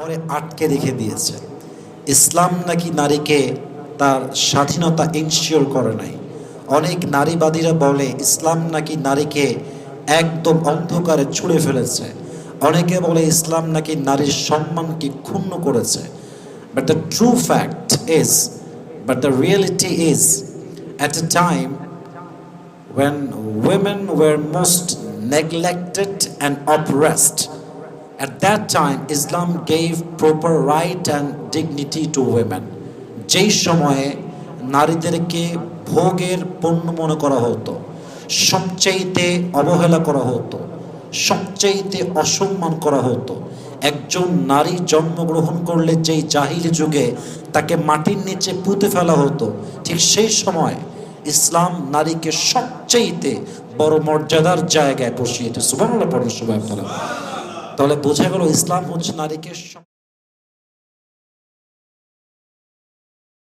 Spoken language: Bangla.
ঘরে আটকে রেখে দিয়েছে। ইসলাম নাকি নারীকে তার স্বাধীনতা ইনশিওর করে নাই। অনেক নারীবাদীরা বলে, ইসলাম নাকি নারীকে একদম অন্ধকারে ছুঁড়ে ফেলেছে। অনেকে বলে, ইসলাম নাকি নারীর সম্মানকে ক্ষুণ্ণ করেছে। But the true fact is but the reality is at a time when women were most neglected and oppressed. At that time, Islam gave proper right and dignity to women. যেই সময়ে নারীদেরকে ভোগের পণ্য মনে করা হতো সবচাইতে অবহেলা করা হতো সবচাইতে অসম্মান করা হতো একজন নারী জন্মগ্রহণ করলে যেই জাহিলি যুগে তাকে মাটির নিচে পুঁতে ফেলা হতো ঠিক সেই সময় ইসলাম নারীকে সবচেয়েতে বড় মর্যাদার জায়গায় বসিয়েছে সুবর্ণ পড়ুন সবাই তাহলে বোঝা গেল ইসলাম হচ্ছে নারীকে